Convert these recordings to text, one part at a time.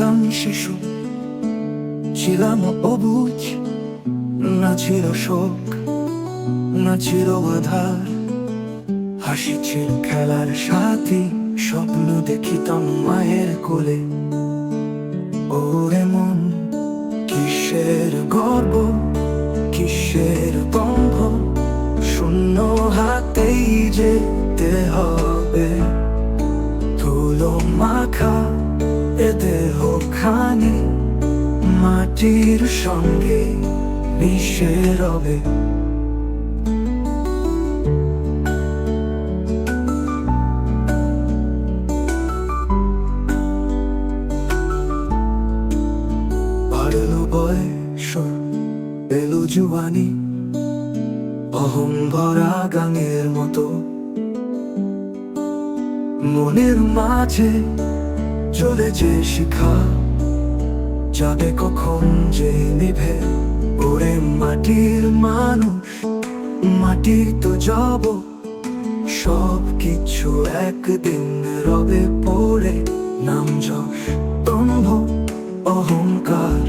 ছিলাম শিশু, ছিলাম অবুজ, না ছিল শোক, না ছিল আধার হাসি খেলার সাথে, স্বপ্ন দেখিতাম মায়ের কোলে। ও এমন কিসের গর্ব, কিসের গন্ধ শূন্য হাতেই যেতে হবে। ধুলো মাখা এ দেহ খানি মাটির সঙ্গে মিশে রবে। বাড়লো বয়স এলো জুয়ানি অহং ভরা গাঙের মতো। মনের মাঝে চলে যে শিখা। যাবে কখন যে নিভে। ওরে মাটির মানুষ, মাটির তো যাব। সব কিছু একদিন রবে পড়ে। নাম যশ, তম্ভ, অহংকার।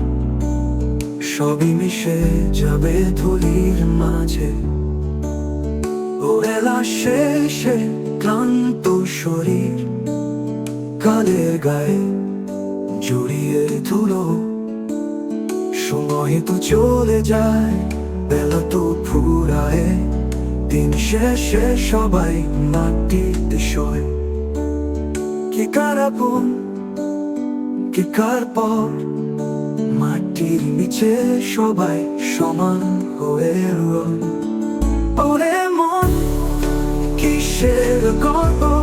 সবই মিশে যাবে ধুলির মাঝে। ও এলা শেষে কালের গায়ে জড়িয়ে ধুলো। সময় তো চলে যায়, বেলা তো ফুরায়। দিন শেষে সবাই মাটিতে শোয়। কি কারাপন কি কার পর? মাটির নিচে সবাই সমান হয়ে রয়। ওরে মন কিসের গর্ব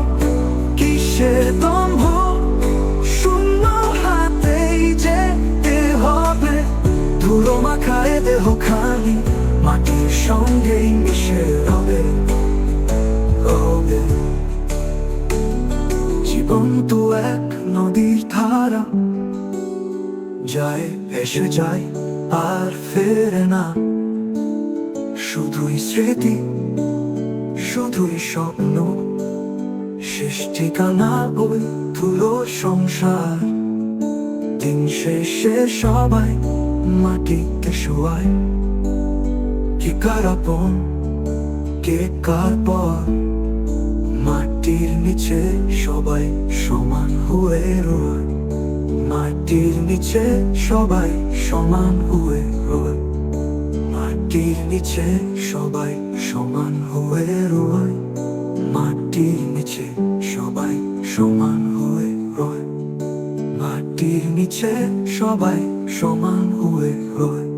মাটির সঙ্গেই মিশে রবে হবে জীবন তো এক নদীর ধারা, যায়, ভেসে যায় আর ফেরে না। শুধুই স্মৃতি, শুধুই স্বপ্ন, শেষ ঠিকানা ওই ধুলো সংসার। দিন শেষে সবাই মাটিতে শোয়ায়। কি কারাপন কে কার পর? মাটির নিচে সবাই সমান হয়ে রয়। মাটির নিচে সবাই সমান হয়ে রয়। মাটির নিচে সবাই সমান হয়ে রয়। মাটির নিচে সবাই সমান হয়ে রয়। মাটির নিচে সবাই সমান হয়ে রয়।